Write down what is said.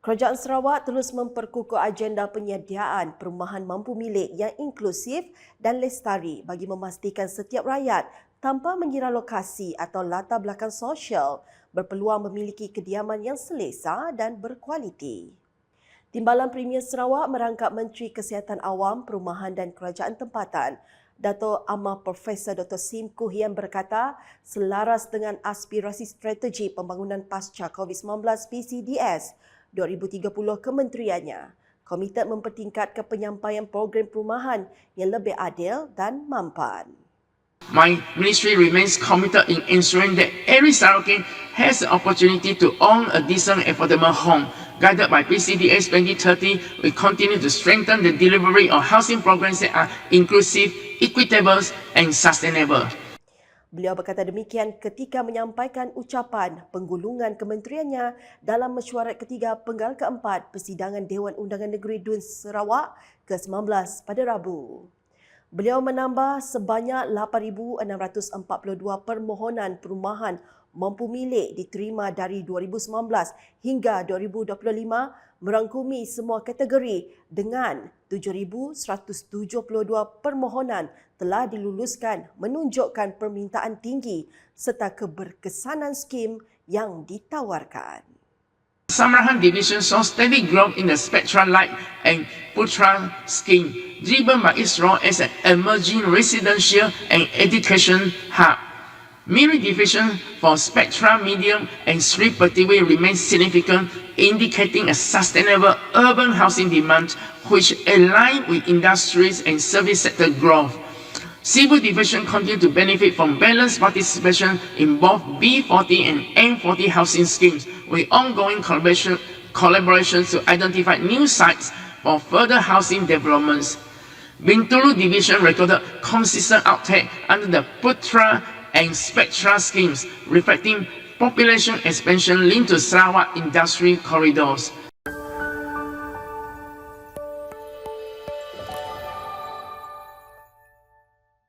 Kerajaan Sarawak terus memperkukuh agenda penyediaan perumahan mampu milik yang inklusif dan lestari bagi memastikan setiap rakyat tanpa mengira lokasi atau latar belakang sosial berpeluang memiliki kediaman yang selesa dan berkualiti. Timbalan Premier Sarawak merangkap Menteri Kesihatan Awam, Perumahan dan Kerajaan Tempatan Dato' Amah Profesor Dr. Sim Kuhian berkata, selaras dengan aspirasi strategi pembangunan pasca COVID-19 PCDS 2030 kementeriannya, komited mempertingkatkan penyampaian program perumahan yang lebih adil dan mampan. My ministry remains committed in ensuring that every Sarawakian has the opportunity to own a decent affordable home. Guided by PCDS 2030, we continue to strengthen the delivery of housing programs that are inclusive, equitable and sustainable. Beliau berkata demikian ketika menyampaikan ucapan penggulungan kementeriannya dalam mesyuarat ketiga penggal keempat persidangan Dewan Undangan Negeri Dun Sarawak ke-19 pada Rabu. Beliau menambah sebanyak 8,642 permohonan perumahan mampu milik diterima dari 2019 hingga 2025 merangkumi semua kategori dengan 7,172 permohonan telah diluluskan menunjukkan permintaan tinggi serta keberkesanan skim yang ditawarkan. Samarahan Division saw steady growth in the Spectra Light and Putra scheme, driven by its role as an emerging residential and education hub. Miri division for Spectra Medium and Sri Pertiwi remains significant, indicating a sustainable urban housing demand which align with industries and service sector growth. Civil division continue to benefit from balanced participation in both B40 and M40 housing schemes with ongoing collaboration, collaboration to identify new sites for further housing developments. Bintulu division recorded consistent uptake under the Putra and spectral schemes, reflecting population expansion linked to Sarawak industry corridors.